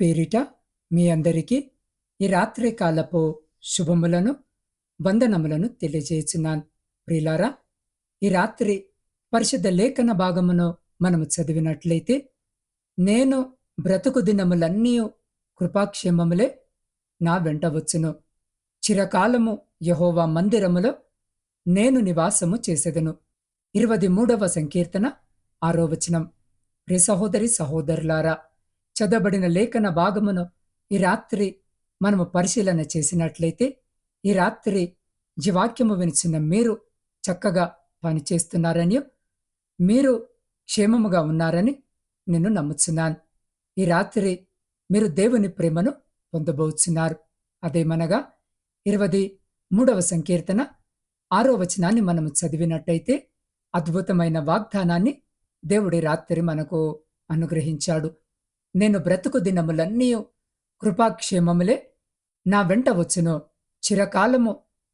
పేరిట మీ అందరికీ ఈ రాత్రి కాలపు శుభములను వందనములను తెలియజేస్తున్నాను. ప్రిలారా ఈ రాత్రి పరిశుద్ధ లేఖన భాగమును మనము చదివినట్లయితే నేను బ్రతుకు దినములన్నీ కృపాక్షేమములే నా వెంట వచ్చును. చిరకాలము యహోవా మందిరములో నేను నివాసము చేసేదను. ఇరవై మూడవ సంకీర్తన ఆరో వచనం. ప్రి సహోదరి సహోదరులారా చదవబడిన లేఖన భాగమును ఈ రాత్రి మనము పరిశీలన చేసినట్లయితే ఈ రాత్రి జీవాక్యము వినిచిన మీరు చక్కగా పనిచేస్తున్నారని మీరు క్షేమముగా ఉన్నారని నేను నమ్ముచున్నాను. ఈ రాత్రి మీరు దేవుని ప్రేమను పొందబోచున్నారు. అదేమనగా ఇరవది మూడవ సంకీర్తన ఆరో వచనాన్ని మనము చదివినట్టయితే అద్భుతమైన వాగ్దానాన్ని దేవుడి రాత్రి మనకు అనుగ్రహించాడు. నేను బ్రతుకు దినములన్నీ కృపాక్షేమములే నా వెంట వచ్చును. చిరకాలము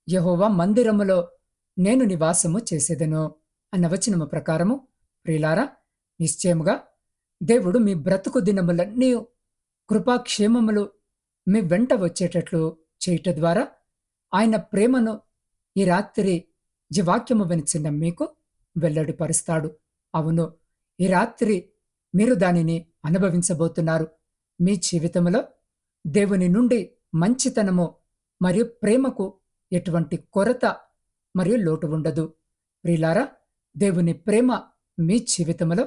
యహోవా మందిరములో నేను నివాసము చేసేదను అన్న వచనము ప్రకారము ప్రియులారా నిశ్చయముగా దేవుడు మీ బ్రతుకు దినములన్నీ కృపాక్షేమములు మీ వెంట వచ్చేటట్లు చేయట ద్వారా ఆయన ప్రేమను ఈ రాత్రి జీవాక్యము వినిచిన మీకు వెల్లడిపరుస్తాడు. అవును ఈ రాత్రి మీరు దానిని అనుభవించబోతున్నారు. మీ జీవితంలో దేవుని నుండి మంచితనము మరియు ప్రేమకు ఎటువంటి కొరత మరియు లోటు ఉండదు. ప్రిలారా దేవుని ప్రేమ మీ జీవితంలో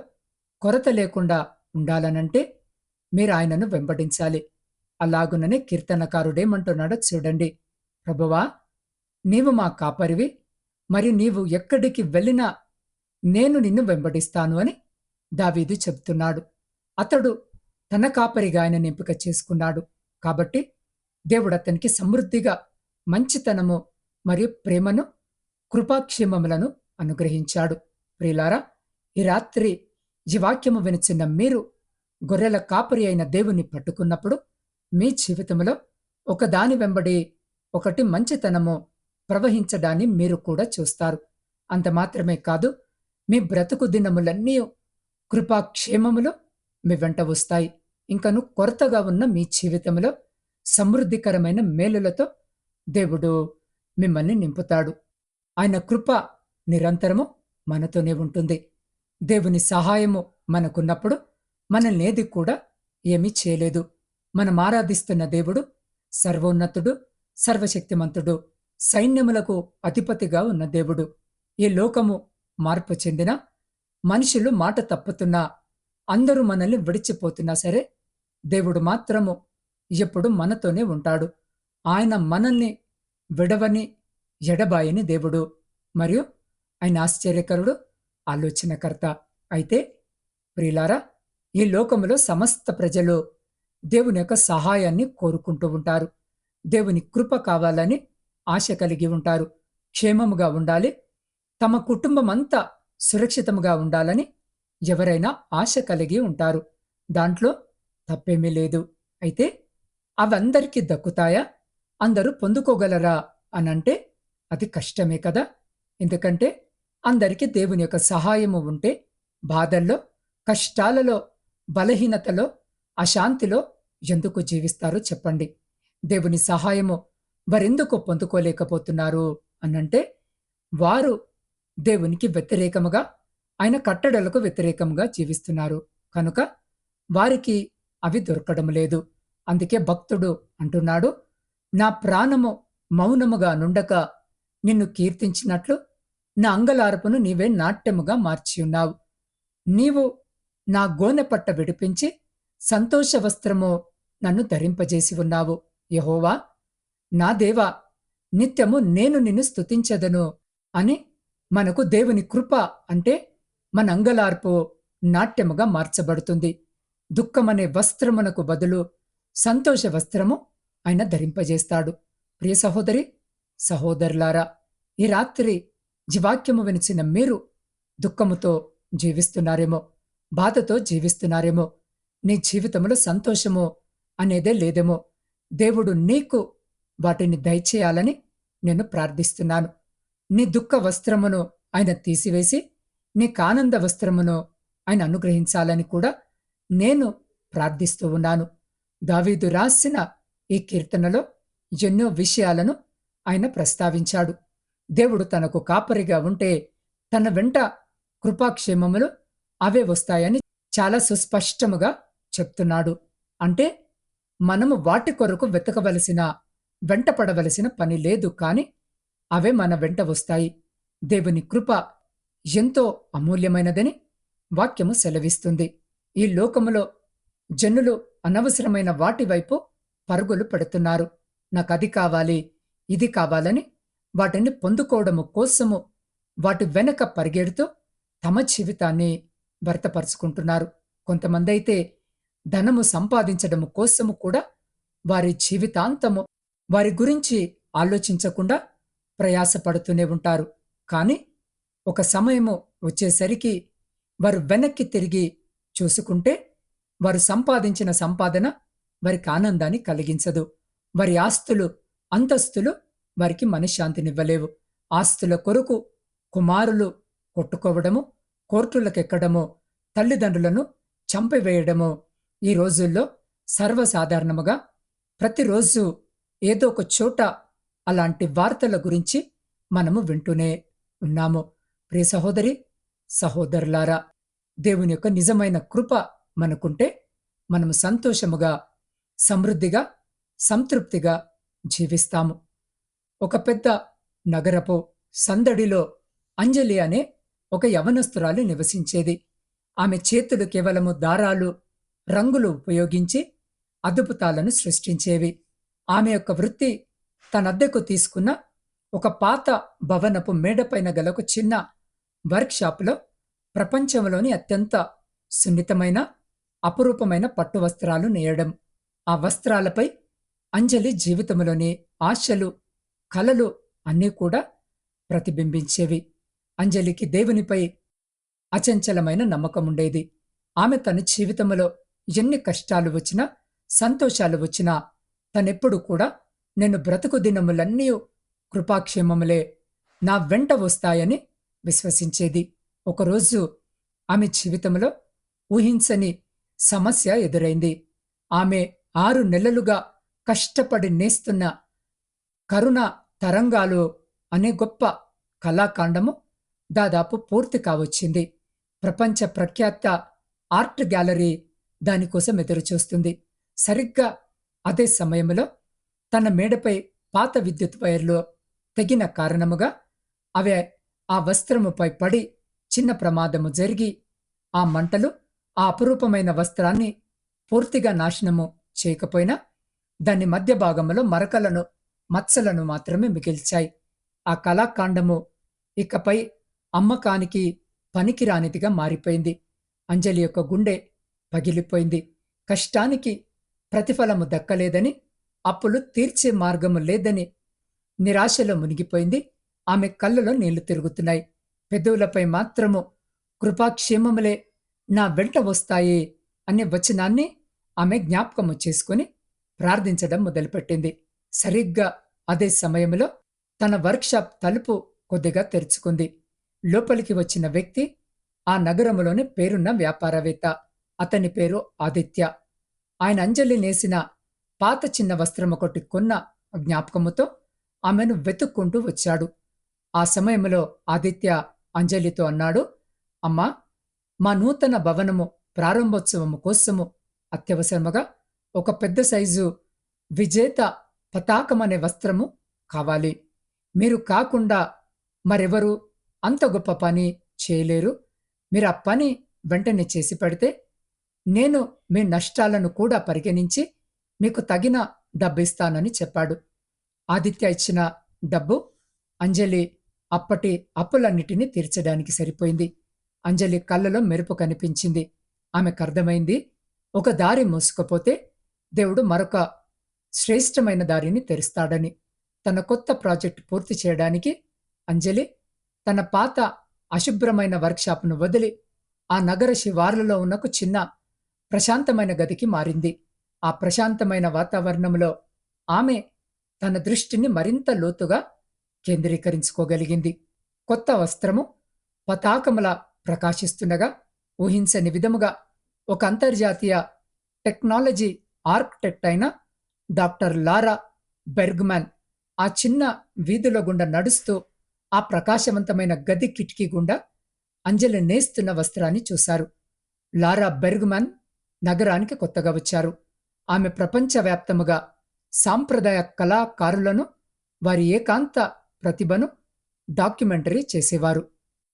కొరత లేకుండా ఉండాలనంటే మీరు ఆయనను వెంబడించాలి. అలాగుననే కీర్తనకారుడేమంటున్నాడో చూడండి. ప్రభువా నీవు మా కాపరివి మరి నీవు ఎక్కడికి వెళ్ళినా నేను నిన్ను వెంబడిస్తాను అని దావీదు చెప్తున్నాడు. అతడు తన కాపరిగా ఆయన ఎంపిక చేసుకున్నాడు. కాబట్టి దేవుడు అతనికి సమృద్ధిగా మంచితనము మరియు ప్రేమను కృపాక్షేమములను అనుగ్రహించాడు. ప్రియులారా ఈ రాత్రి ఈ వాక్యము వినిచిన మీరు గొర్రెల కాపరి అయిన దేవుని పట్టుకున్నప్పుడు మీ జీవితంలో ఒకదాని వెంబడి ఒకటి మంచితనము ప్రవహించడాన్ని మీరు కూడా చూస్తారు. అంత మాత్రమే కాదు మీ బ్రతుకు దినములన్నీ కృపాక్షేమములు మీ వెంట వస్తాయి. ఇంకను కొరతగా ఉన్న మీ జీవితంలో సమృద్ధికరమైన మేలులతో దేవుడు మిమ్మల్ని నింపుతాడు. ఆయన కృప నిరంతరము మనతోనే ఉంటుంది. దేవుని సహాయము మనకున్నప్పుడు మనల్నేది కూడా ఏమీ చేయలేదు. మనం ఆరాధిస్తున్న దేవుడు సర్వోన్నతుడు సర్వశక్తిమంతుడు సైన్యములకు అధిపతిగా ఉన్న దేవుడు. ఈ లోకము మార్పు చెందిన మనుషులు మాట తప్పుతున్నా అందరూ మనల్ని విడిచిపోతున్నా సరే దేవుడు మాత్రము ఎప్పుడు మనతోనే ఉంటాడు. ఆయన మనల్ని విడవని ఎడబాయని దేవుడు. మరియు ఆయన ఆశ్చర్యకరుడు ఆలోచనకర్త. అయితే ప్రియులారా ఈ లోకములో సమస్త ప్రజలు దేవుని యొక్క సహాయాన్ని కోరుకుంటూ ఉంటారు. దేవుని కృప కావాలని ఆశ కలిగి ఉంటారు. క్షేమముగా ఉండాలి. తమ కుటుంబం అంతా సురక్షితముగా ఉండాలని ఎవరైనా ఆశ కలిగి ఉంటారు. దాంట్లో తప్పేమీ లేదు. అయితే అవందరికీ దక్కుతాయా? అందరూ పొందుకోగలరా? అనంటే అది కష్టమే కదా? ఎందుకంటే అందరికీ దేవుని యొక్క సహాయము ఉంటే బాధల్లో కష్టాలలో బలహీనతలో అశాంతిలో ఎందుకు జీవిస్తారో చెప్పండి. దేవుని సహాయము వారెందుకు పొందుకోలేకపోతున్నారు? అనంటే వారు దేవునికి వ్యతిరేకముగా ఆయన కట్టడలకు వ్యతిరేకంగా జీవిస్తున్నారు. కనుక వారికి అవి దొరకడం లేదు. అందుకే భక్తుడు అంటున్నాడు నా ప్రాణము మౌనముగా నుండక నిన్ను కీర్తించినట్లు నా అంగలార్పును నీవే నాట్యముగా మార్చి ఉన్నావు. నీవు నా గోనె పట్ట విడిపించి సంతోష వస్త్రము నన్ను ధరింపజేసి ఉన్నావు. యహోవా నా దేవా నిత్యము నేను నిన్ను స్తుతించదను అని మనకు దేవుని కృప అంటే మన అంగలార్పు నాట్యముగా మార్చబడుతుంది. దుఃఖమనే వస్త్రమునకు బదులు సంతోష వస్త్రము ఆయన ధరింపజేస్తాడు. ప్రియ సహోదరి సహోదరులారా ఈ రాత్రి జీవాక్యము వినిచిన మీరు దుఃఖముతో జీవిస్తున్నారేమో బాధతో జీవిస్తున్నారేమో నీ జీవితంలో సంతోషము అనేదే లేదేమో దేవుడు నీకు వాటిని దయచేయాలని నేను ప్రార్థిస్తున్నాను. నీ దుఃఖ వస్త్రమును ఆయన తీసివేసి నీ కానంద వస్త్రమును ఆయన అనుగ్రహించాలని కూడా నేను ప్రార్థిస్తూ ఉన్నాను. దావీదు రాసిన ఈ కీర్తనలో ఎన్నో విషయాలను ఆయన ప్రస్తావించాడు. దేవుడు తనకు కాపరిగా ఉంటే తన వెంట కృపాక్షేమములు అవే వస్తాయని చాలా సుస్పష్టముగా చెప్తున్నాడు. అంటే మనము వాటి కొరకు వెతకవలసిన వెంటపడవలసిన పని లేదు కాని అవే మన వెంట వస్తాయి. దేవుని కృప ఎంతో అమూల్యమైనదని వాక్యము సెలవిస్తుంది. ఈ లోకములో జనులు అనవసరమైన వాటి వైపు పరుగులు పెడుతున్నారు. నాకు అది కావాలి ఇది కావాలని వాటిని పొందుకోవడము కోసము వాటి వెనక పరిగెడుతూ తమ జీవితాన్ని భర్తపరుచుకుంటున్నారు కొంతమంది అయితే ధనము సంపాదించడము కోసము కూడా వారి జీవితాంతము వారి గురించి ఆలోచించకుండా ప్రయాసపడుతూనే ఉంటారు. కానీ ఒక సమయము వచ్చేసరికి వారు వెనక్కి తిరిగి చూసుకుంటే వారు సంపాదించిన సంపాదన వారికి ఆనందాన్ని కలిగించదు. వారి ఆస్తులు అంతస్తులు వారికి మనశ్శాంతినివ్వలేవు. ఆస్తుల కొరకు కుమారులు కొట్టుకోవడము కోర్టులకెక్కడము తల్లిదండ్రులను చంపివేయడము ఈ రోజుల్లో సర్వసాధారణముగా ప్రతిరోజు ఏదో ఒక చోట అలాంటి వార్తల గురించి మనము వింటూనే ఉన్నాము. ప్రియ సహోదరి సహోదరులారా దేవుని యొక్క నిజమైన కృప మనకుంటే మనము సంతోషముగా సమృద్ధిగా సంతృప్తిగా జీవిస్తాము. ఒక పెద్ద నగరపు సందడిలో అంజలి అనే ఒక యవనస్తురాలు నివసించేది. ఆమె చేతులు కేవలము దారాలు రంగులు ఉపయోగించి అద్భుతాలను సృష్టించేవి. ఆమె యొక్క వృత్తి తనద్దెకు తీసుకున్న ఒక పాత భవనపు మేడపైన గల ఒక చిన్న వర్క్షాప్లో ప్రపంచంలోని అత్యంత సున్నితమైన అపురూపమైన పట్టు వస్త్రాలు నేయడం. ఆ వస్త్రాలపై అంజలి జీవితంలోని ఆశలు కలలు అన్నీ కూడా ప్రతిబింబించేవి. అంజలికి దేవునిపై అచంచలమైన నమ్మకం ఉండేది. ఆమె తన జీవితంలో ఎన్ని కష్టాలు వచ్చినా సంతోషాలు వచ్చినా తనెప్పుడు కూడా నేను బ్రతుకు దినములన్నీ కృపాక్షేమములే నా వెంట వస్తాయని విశ్వసించేది. ఒకరోజు ఆమె జీవితంలో ఊహించని సమస్య ఎదురైంది. ఆమె ఆరు నెలలుగా కష్టపడి నేస్తున్న కరుణ తరంగాలు అనే గొప్ప కళాకాండము దాదాపు పూర్తి కావచ్చింది. ప్రపంచ ప్రఖ్యాత ఆర్ట్ గ్యాలరీ దానికోసం ఎదురుచూస్తుంది. సరిగ్గా అదే సమయంలో తన మేడపై పాత విద్యుత్ వైర్లు తెగిన కారణముగా అవే ఆ వస్త్రముపై పడి చిన్న ప్రమాదము జరిగి ఆ మంటలు ఆ అపురూపమైన వస్త్రాన్ని పూర్తిగా నాశనము చేయకపోయినా దాని మధ్య భాగంలో మరకలను మచ్చలను మాత్రమే మిగిల్చాయి. ఆ కళాకాండము ఇకపై అమ్మకానికి పనికిరానిదిగా మారిపోయింది. అంజలి యొక్క గుండె పగిలిపోయింది. కష్టానికి ప్రతిఫలము దక్కలేదని అప్పులు తీర్చే మార్గము లేదని నిరాశలో మునిగిపోయింది. ఆమె కళ్ళలో నీళ్ళు తిరుగుతున్నాయి. పెదవులపై మాత్రము కృపాక్షేమములే నా వెంట వస్తాయి అనే వచనాన్ని ఆమె జ్ఞాపకము చేసుకుని ప్రార్థించడం మొదలుపెట్టింది. సరిగ్గా అదే సమయంలో తన వర్క్షాప్ తలుపు కొద్దిగా తెరుచుకుంది. లోపలికి వచ్చిన వ్యక్తి ఆ నగరంలోని పేరున్న వ్యాపారవేత్త. అతని పేరు ఆదిత్య. ఆయన అంజలి నేసిన పాత చిన్న వస్త్రం ఒకటి కొన్న జ్ఞాపకముతో ఆమెను వెతుక్కుంటూ వచ్చాడు. ఆ సమయంలో ఆదిత్య అంజలితో అన్నాడు అమ్మా మా నూతన భవనము ప్రారంభోత్సవము కోసము అత్యవసరముగా ఒక పెద్ద సైజు విజేత పతాకమనే వస్త్రము కావాలి. మీరు కాకుండా మరెవరు అంత గొప్ప పని చేయలేరు. మీరు ఆ పని వెంటనే చేసి పెడితే నేను మీ నష్టాలను కూడా పరిగణించి మీకు తగిన డబ్బిస్తానని చెప్పాడు. ఆదిత్య ఇచ్చిన డబ్బు అంజలి అప్పటి అప్పులన్నిటినీ తీర్చడానికి సరిపోయింది. అంజలి కళ్ళలో మెరుపు కనిపించింది. ఆమెకు అర్థమైంది ఒక దారి మూసుకపోతే దేవుడు మరొక శ్రేష్టమైన దారిని తెరుస్తాడని. తన కొత్త ప్రాజెక్ట్ పూర్తి చేయడానికి అంజలి తన పాత అశుభ్రమైన వర్క్షాప్ను వదిలి ఆ నగర శివార్లలో ఉన్న ఒక చిన్న ప్రశాంతమైన గదికి మారింది. ఆ ప్రశాంతమైన వాతావరణంలో ఆమె తన దృష్టిని మరింత లోతుగా కేంద్రీకరించుకోగలిగింది. కొత్త వస్త్రము పతాకములా ప్రకాశిస్తుండగా ఊహించని విధముగా ఒక అంతర్జాతీయ టెక్నాలజీ ఆర్కిటెక్ట్ అయిన డాక్టర్ లారా బెర్గ్మాన్ ఆ చిన్న వీధుల గుండా నడుస్తూ ఆ ప్రకాశవంతమైన గది కిటికీ గుండా అంజలి నేస్తున్న వస్త్రాన్ని చూశారు. లారా బెర్గ్మాన్ నగరానికి కొత్తగా వచ్చారు. ఆమె ప్రపంచవ్యాప్తముగా సాంప్రదాయ కళాకారులను వారి ఏకాంత ప్రతిభను డాక్యుమెంటరీ చేసేవారు.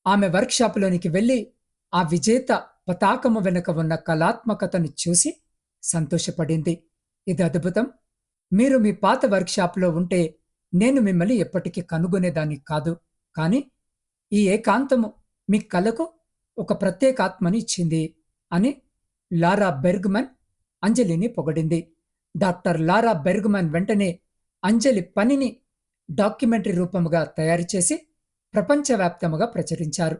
ఆమె వర్క్షాపులోనికి వెళ్ళి ఆ విజేత పతాకము వెనుక ఉన్న కళాత్మకతను చూసి సంతోషపడింది. ఇది అద్భుతం. మీరు మీ పాత వర్క్షాప్లో ఉంటే నేను మిమ్మల్ని ఎప్పటికీ కనుగొనేదాన్ని కాదు. కానీ ఈ ఏకాంతము మీ కళకు ఒక ప్రత్యేకాత్మని ఇచ్చింది అని లారా బెర్గ్మన్ అంజలిని పొగడింది. డాక్టర్ లారా బెర్గ్మన్ వెంటనే అంజలి పనిని డాక్యుమెంటరీ రూపముగా తయారు చేసి ప్రపంచవ్యాప్తముగా ప్రచురించారు.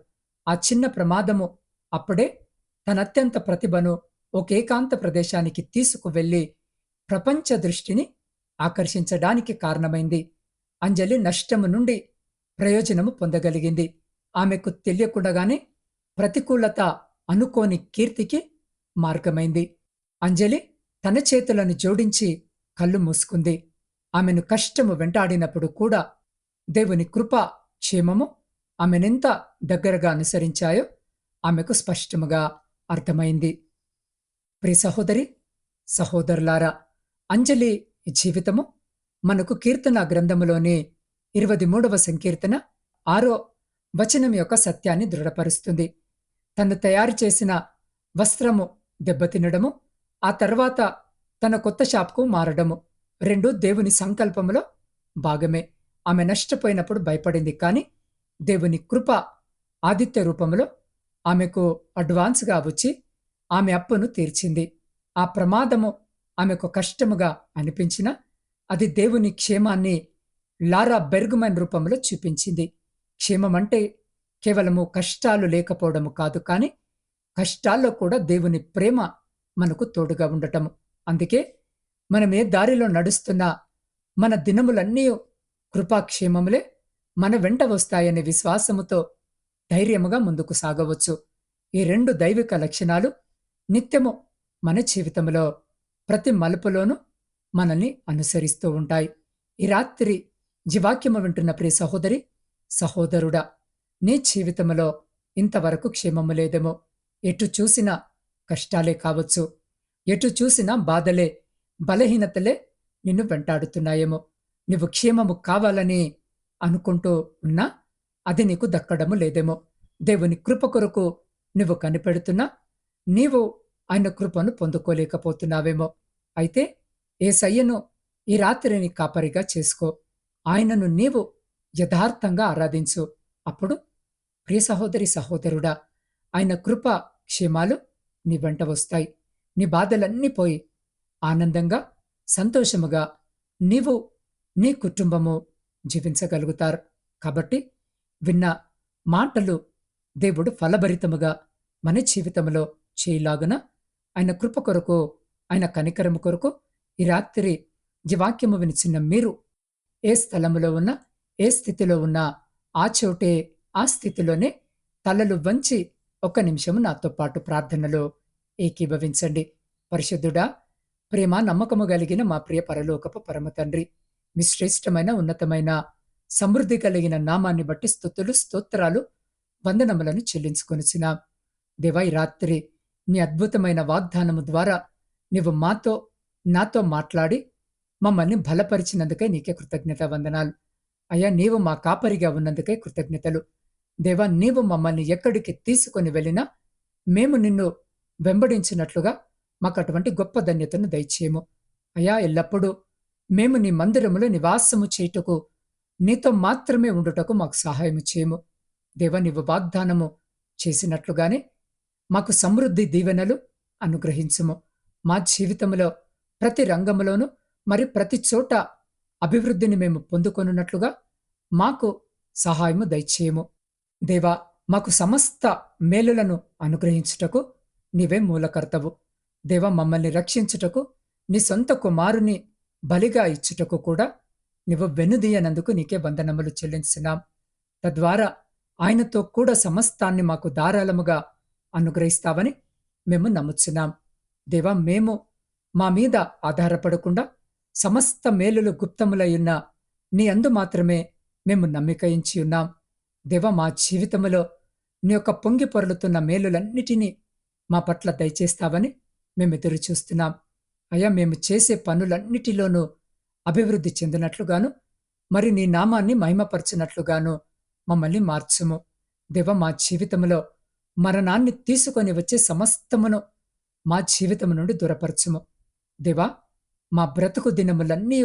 ఆ చిన్న ప్రమాదము అప్పుడే తన అత్యంత ప్రతిభను ఒక ఏకాంత ప్రదేశానికి తీసుకువెళ్ళి ప్రపంచ దృష్టిని ఆకర్షించడానికి కారణమైంది. అంజలి నష్టము నుండి ప్రయోజనము పొందగలిగింది. ఆమెకు తెలియకుండగానే ప్రతికూలత అనుకోని కీర్తికి మార్గమైంది. అంజలి తన చేతులను జోడించి కళ్ళు మూసుకుంది. ఆమెను కష్టము వెంటాడినప్పుడు కూడా దేవుని కృప క్షేమము ఆమెనెంత దగ్గరగా అనుసరించాయో ఆమెకు స్పష్టముగా అర్థమైంది. ప్రియ సహోదరి సహోదరులారా అంజలి జీవితము మనకు కీర్తన గ్రంథములోని ఇరవై మూడవ సంకీర్తన ఆరో వచనం యొక్క సత్యాన్ని దృఢపరుస్తుంది. తను తయారు చేసిన వస్త్రము దెబ్బతినడము ఆ తర్వాత తన కొత్త షాప్కు మారడము. రెండు దేవుని సంకల్పములో భాగమే. ఆమె నష్టపోయినప్పుడు భయపడింది కానీ దేవుని కృప ఆదిత్య రూపంలో ఆమెకు అడ్వాన్స్గా వచ్చి ఆమె అప్పును తీర్చింది. ఆ ప్రమాదము ఆమెకు కష్టముగా అనిపించిన అది దేవుని క్షేమాన్ని లారా బెర్గుమన్ రూపంలో చూపించింది. క్షేమం అంటే కేవలము కష్టాలు లేకపోవడము కాదు కానీ కష్టాల్లో కూడా దేవుని ప్రేమ మనకు తోడుగా ఉండటము. అందుకే మనం ఏ దారిలో నడుస్తున్నా మన దినములన్నీ కృపాక్షేమములే మన వెంట వస్తాయనే విశ్వాసముతో ధైర్యముగా ముందుకు సాగవచ్చు. ఈ రెండు దైవిక లక్షణాలు నిత్యము మన జీవితంలో ప్రతి మలుపులోనూ మనల్ని అనుసరిస్తూ ఉంటాయి. ఈ రాత్రి జీవాక్యము వింటున్న ప్రియ సహోదరి సహోదరుడా నీ జీవితంలో ఇంతవరకు క్షేమము లేదేమో. ఎటు చూసినా కష్టాలే కావచ్చు. ఎటు చూసినా బాధలే బలహీనతలే నిన్ను వెంటాడుతున్నాయేమో. నువ్వు క్షేమము కావాలని అనుకుంటూ ఉన్నా అది నీకు దక్కడము లేదేమో. దేవుని కృప కొరకు నువ్వు కనిపెడుతున్నా నీవు ఆయన కృపను పొందుకోలేకపోతున్నావేమో. అయితే ఏ సయ్యను ఈ రాత్రిని కాపరిగా చేసుకో. ఆయనను నీవు యథార్థంగా ఆరాధించు. అప్పుడు ప్రియ సహోదరి సహోదరుడా ఆయన కృప క్షేమాలు నీ వెంట వస్తాయి. నీ బాధలన్నీ పోయి. ఆనందంగా సంతోషముగా నీవు నీ కుటుంబము జీవించగలుగుతారు. కాబట్టి విన్న మాటలు దేవుడు ఫలభరితముగా మన జీవితంలో చేయలాగున ఆయన కృప కొరకు ఆయన కనికరము కొరకు ఈ రాత్రి జీవాక్యము వినిచిన మీరు ఏ స్థలములో ఉన్నా ఏ స్థితిలో ఉన్నా ఆ చోటే ఆ స్థితిలోనే తలలు వంచి ఒక్క నిమిషము నాతో పాటు ప్రార్థనలో ఏకీభవించండి. పరిశుద్ధుడా ప్రేమ నమ్మకము కలిగిన మా ప్రియ పరలోకపు పరమ తండ్రి మీ శ్రేష్టమైన ఉన్నతమైన సమృద్ధి కలిగిన నామాన్ని బట్టి స్థుతులు స్తోత్రాలు వందనములను చెల్లించుకొనిచిన దేవా ఈ రాత్రి నీ అద్భుతమైన వాగ్దానము ద్వారా నీవు మాతో నాతో మాట్లాడి మమ్మల్ని బలపరిచినందుకే నీకే కృతజ్ఞత వందనాలు అయ్యా నీవు మా కాపరిగా ఉన్నందుకే కృతజ్ఞతలు. దేవా నీవు మమ్మల్ని ఎక్కడికి తీసుకొని వెళ్ళినా మేము నిన్ను వెంబడించినట్లుగా మాకు అటువంటి గొప్ప ధన్యతను దయచేయము. అయా ఎల్లప్పుడూ మేము నీ మందిరములో నివాసము చేయుటకు నీతో మాత్రమే ఉండుటకు మాకు సహాయము చేయము. దేవ నీవు వాగ్దానము చేసినట్లుగానే మాకు సమృద్ధి దీవెనలు అనుగ్రహించుము. మా జీవితంలో ప్రతి రంగంలోనూ మరి ప్రతి చోట అభివృద్ధిని మేము పొందుకొనున్నట్లుగా మాకు సహాయము దయచేయము. దేవా మాకు సమస్త మేలులను అనుగ్రహించుటకు నీవే మూలకర్తవు. దేవ మమ్మల్ని రక్షించుటకు నీ సొంత కుమారుని బలిగా ఇచ్చుటకు కూడా నువ్వు వెనుదీయనందుకు నీకే వందనములు చెల్లించినాం తద్వారా ఆయనతో కూడా సమస్తాన్ని మాకు ధారాళముగా అనుగ్రహిస్తావని మేము నమ్ముచున్నాం. దేవా మేము మా మీద ఆధారపడకుండా సమస్త మేలులు గుప్తములయున్న నీ అందు మాత్రమే మేము నమ్మికయించి ఉన్నాం. దేవ మా జీవితములో నీ యొక్క పొంగి పొరలుతున్న మేలులన్నిటినీ మా పట్ల దయచేస్తావని మేము ఎదురు చూస్తున్నాం. అయ్యా మేము చేసే పనులన్నిటిలోనూ అభివృద్ధి చెందినట్లుగాను మరి నీ నామాన్ని మహిమపరచినట్లుగాను మమ్మల్ని మార్చుము. దేవ మా జీవితంలో మరణాన్ని తీసుకొని వచ్చే సమస్తమును మా జీవితం నుండి దూరపరచుము. దేవా మా బ్రతుకు దినములన్నీ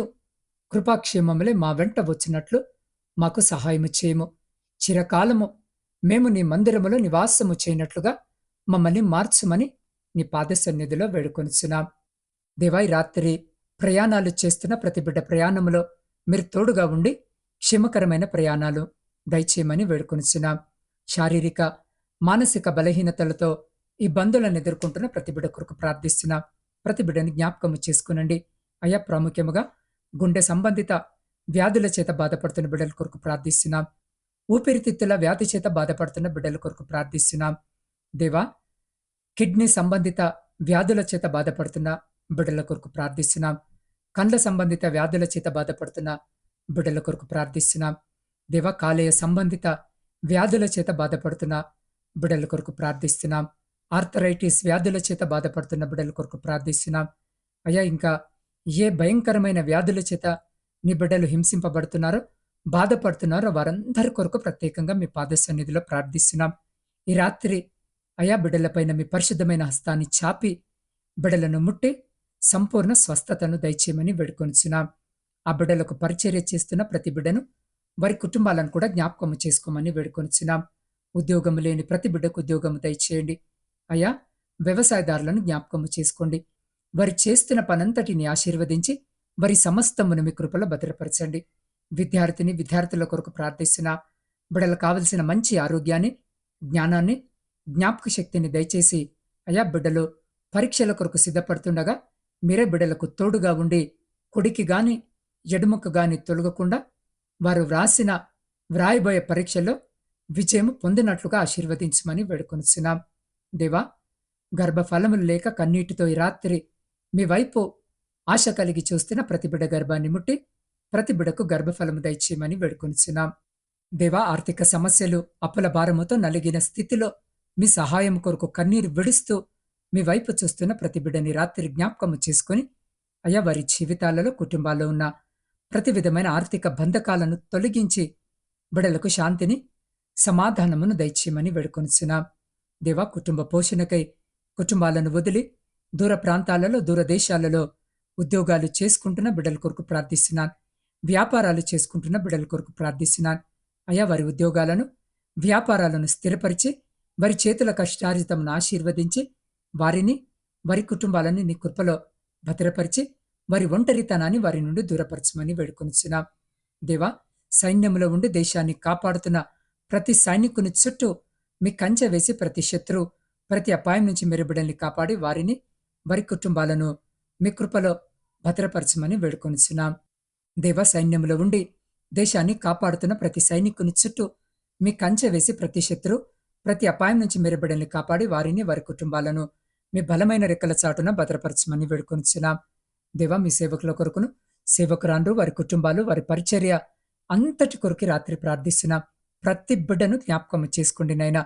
కృపాక్షేమములే మా వెంట వచ్చినట్లు మాకు సహాయము చేయము. చిరకాలము మేము నీ మందిరములో నివాసము చేయనట్లుగా మమ్మల్ని మార్చుమని నీ పాద సన్నిధిలో వేడుకొనిచున్నాం. దేవాయి రాత్రి ప్రయాణాలు చేస్తున్న ప్రతి బిడ్డ ప్రయాణములో మీరు తోడుగా ఉండి క్షేమకరమైన ప్రయాణాలు దయచేయమని వేడుకొనిచున్నాం. శారీరక మానసిక బలహీనతలతో ఇబ్బందులను ఎదుర్కొంటున్న ప్రతి బిడ్డ కొరకు ప్రార్థిస్తున్నాం. ప్రతి బిడ్డని జ్ఞాపకము చేసుకునండి. అయా ప్రాముఖ్యముగా గుండె సంబంధిత వ్యాధుల చేత బాధపడుతున్న బిడ్డల కొరకు ప్రార్థిస్తున్నాం. ఊపిరితిత్తుల వ్యాధి చేత బాధపడుతున్న బిడ్డల కొరకు ప్రార్థిస్తున్నాం. దేవా కిడ్నీ సంబంధిత వ్యాధుల చేత బాధపడుతున్న బిడ్డల కొరకు ప్రార్థిస్తున్నాం. కండ్ల సంబంధిత వ్యాధుల చేత బాధపడుతున్న బిడ్డల కొరకు ప్రార్థిస్తున్నాం. దేవా కాలేయ సంబంధిత వ్యాధుల చేత బాధపడుతున్న బిడ్డల కొరకు ప్రార్థిస్తున్నాం. ఆర్థరైటిస్ వ్యాధుల చేత బాధపడుతున్న బిడ్డల కొరకు ప్రార్థిస్తున్నాం. అయ్యా ఇంకా ఏ భయంకరమైన వ్యాధుల చేత నీ బిడ్డలు హింసింపబడుతున్నారో బాధపడుతున్నారో. వారందరి కొరకు ప్రత్యేకంగా మీ పాద సన్నిధిలో ప్రార్థిస్తున్నాం. ఈ రాత్రి అయా బిడ్డలపైన మీ పరిశుద్ధమైన హస్తాన్ని చాపి బిడ్డలను ముట్టి సంపూర్ణ స్వస్థతను దయచేయమని వేడుకొనిచున్నాం. ఆ బిడ్డలకు పరిచర్య చేస్తున్న ప్రతి బిడ్డను వారి కుటుంబాలను కూడా జ్ఞాపకము చేసుకోమని వేడుకొనిచున్నాం. ఉద్యోగం లేని ప్రతి బిడ్డకు ఉద్యోగము దయచేయండి. అయా వ్యవసాయదారులను జ్ఞాపకము చేసుకోండి. వారి చేస్తున్న పనంతటిని ఆశీర్వదించి వారి సమస్తమును మీ కృపలో భద్రపరచండి. విద్యార్థిని విద్యార్థుల కొరకు ప్రార్థిస్తున్న బిడలు కావలసిన మంచి ఆరోగ్యాన్ని జ్ఞానాన్ని జ్ఞాపక శక్తిని దయచేసి అయా బిడ్డలు పరీక్షల కొరకు సిద్ధపడుతుండగా మీరే బిడ్డలకు తోడుగా ఉండి కుడికి గాని ఎడుముకు గాని తొలగకుండా వారు వ్రాసిన వ్రాయబోయే పరీక్షల్లో విజయం పొందినట్లుగా ఆశీర్వదించమని వేడుకొనిస్తున్నాం దేవా గర్భఫలములు లేక కన్నీటితో ఈ రాత్రి మీ వైపు ఆశ కలిగి చూస్తున్న ప్రతి బిడ్డ గర్భాన్ని ముట్టి ప్రతి బిడకు గర్భఫలము దయచేయమని వేడుకొనిచున్నాం. దేవా ఆర్థిక సమస్యలు అప్పుల భారముతో నలిగిన స్థితిలో మీ సహాయం కొరకు కన్నీరు విడుస్తూ మీ వైపు చూస్తున్న ప్రతి బిడ్డని రాత్రి జ్ఞాపకము చేసుకుని అయ్యా వారి జీవితాలలో కుటుంబాల్లో ఉన్న ప్రతి విధమైన ఆర్థిక బంధకాలను తొలగించి బిడలకు శాంతిని సమాధానమును దయచేయమని వేడుకొనిచున్నాం. దేవా కుటుంబ పోషణకై కుటుంబాలను వదిలి దూర ప్రాంతాలలో దూర దేశాలలో ఉద్యోగాలు చేసుకుంటున్న బిడ్డల కొరకు ప్రార్థిస్తున్నాను వ్యాపారాలు చేసుకుంటున్న బిడ్డల కొరకు ప్రార్థిస్తున్నాను. అయా వారి ఉద్యోగాలను వ్యాపారాలను స్థిరపరిచి వారి చేతుల కష్టార్జితమును ఆశీర్వదించి వారిని వారి కుటుంబాలను నీ కృపలో భద్రపరిచి వారి ఒంటరితనాన్ని వారి నుండి దూరపరచమని వేడుకొనిచున్నాం. దేవా సైన్యంలో ఉండి దేశాన్ని కాపాడుతున్న ప్రతి సైనికుని చుట్టూ మీ కంచె వేసి ప్రతి శత్రు ప్రతి అపాయం నుంచి మీరు బిడ్డల్ని కాపాడి వారిని వారి కుటుంబాలను మీ కృపలో భద్రపరచమని వేడుకొనిచున్నాం. దేవ సైన్యంలో ఉండి దేశాన్ని కాపాడుతున్న ప్రతి సైనికుని చుట్టూ మీ కంచె వేసి ప్రతి శత్రు ప్రతి అపాయం నుంచి మీరు బిడ్డల్ని కాపాడి వారిని వారి కుటుంబాలను మీ బలమైన రెక్కల చాటున భద్రపరచమని వేడుకొనిచున్నాం. దేవ మీ సేవకుల కొరకును సేవకురాండ్రు వారి కుటుంబాలు వారి పరిచర్య అంతటి కొరకు రాత్రి ప్రార్థిస్తున్నాం. ప్రతి బిడ్డను జ్ఞాపకం చేసుకోండి నైనా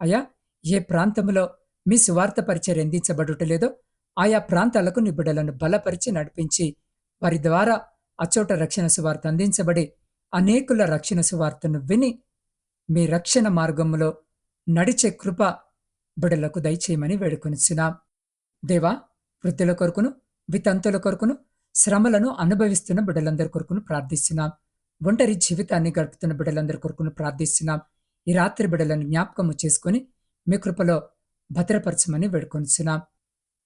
అయా ఏ ప్రాంతంలో మీ సువార్త పరిచర్య అందించబడుటలేదో ఆయా ప్రాంతాలకు నిబిడలను బిడ్డలను బలపరిచి నడిపించి వారి ద్వారా అచోట రక్షణ సువార్త అందించబడి అనేకుల రక్షణ సువార్తను విని మీ రక్షణ మార్గంలో నడిచే కృప బిడలకు దయచేయమని వేడుకొనిచున్నాం. దేవా వృద్ధుల కొరకును వితంతుల కొరకును శ్రమలను అనుభవిస్తున్న బిడ్డలందరి కొరకును ప్రార్థిస్తున్నాం. ఒంటరి జీవితాన్ని గడుపుతున్న బిడ్డలందరి కొరకును ప్రార్థిస్తున్నాం. ఈ రాత్రి బిడ్డలను జ్ఞాపకము చేసుకుని మీ కృపలో భద్రపరచమని వేడుకొనిచున్నాం.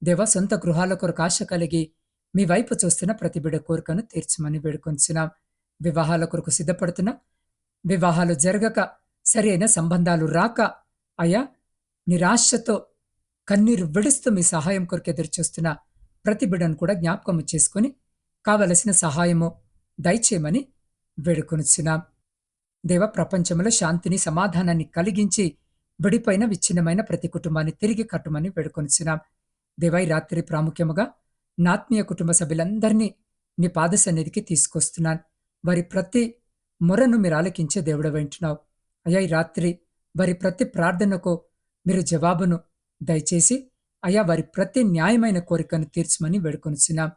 దేవ సొంత గృహాల కొరకు ఆశ కలిగి మీ వైపు చూస్తున్న ప్రతి బిడ కోరికను తీర్చమని వేడుకొంచున్నాం వివాహాల కొరకు సిద్ధపడుతున్నా. వివాహాలు జరగక సరైన సంబంధాలు రాక అయా నిరాశతో కన్నీరు విడుస్తూ మీ సహాయం కొరకు ఎదురుచూస్తున్న ప్రతి బిడను కూడా జ్ఞాపకము చేసుకుని కావలసిన సహాయము దయచేయమని వేడుకొనుచున్నాం. దేవ ప్రపంచంలో శాంతిని సమాధానాన్ని కలిగించి విడిపోయిన విచ్ఛిన్నమైన ప్రతి కుటుంబాన్ని తిరిగి కట్టుమని వేడుకొనుచున్నాం. దేవై రాత్రి ప్రాముఖ్యముగా నాత్మీయ కుటుంబ సభ్యులందరినీ నీ పాద సన్నిధికి తీసుకొస్తున్నాను. వారి ప్రతి మొరను మీరు ఆలకించే దేవుడు వింటున్నావు అయ్యా ఈ రాత్రి వారి ప్రతి ప్రార్థనకు మీరు జవాబును దయచేసి అయ్యా వారి ప్రతి న్యాయమైన కోరికను తీర్చమని వేడుకొనిచున్నాం.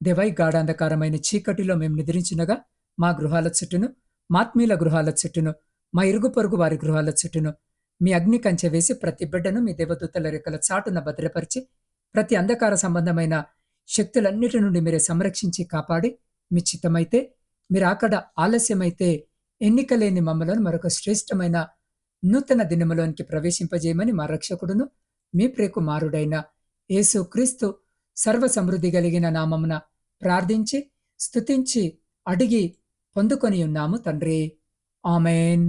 దేవై గాఢాంధకారమైన చీకటిలో మేము నిద్రించినగా మా గృహాల చుట్టూను మాత్మీల గృహాల చుట్టూను మా ఇరుగు పొరుగు వారి గృహాల చుట్టూను మీ అగ్ని కంచె వేసి ప్రతి బిడ్డను మీ దేవదూతల రెక్కల చాటున భద్రపరిచి ప్రతి అంధకార సంబంధమైన శక్తులన్నిటి నుండి మీరే సంరక్షించి కాపాడి మీ చిత్తమైతే మీరు అక్కడ ఆలస్యమైతే ఎన్నికలేని మమ్మలను మరొక శ్రేష్టమైన నూతన దినములోనికి ప్రవేశింపజేయమని మా రక్షకుడును మీ ప్రేకుమారుడైన యేసు క్రీస్తు సర్వ సమృద్ధి కలిగిన నామమున ప్రార్థించి స్తుతించి అడిగి పొందుకొని ఉన్నాము తండ్రి. ఆమెన్.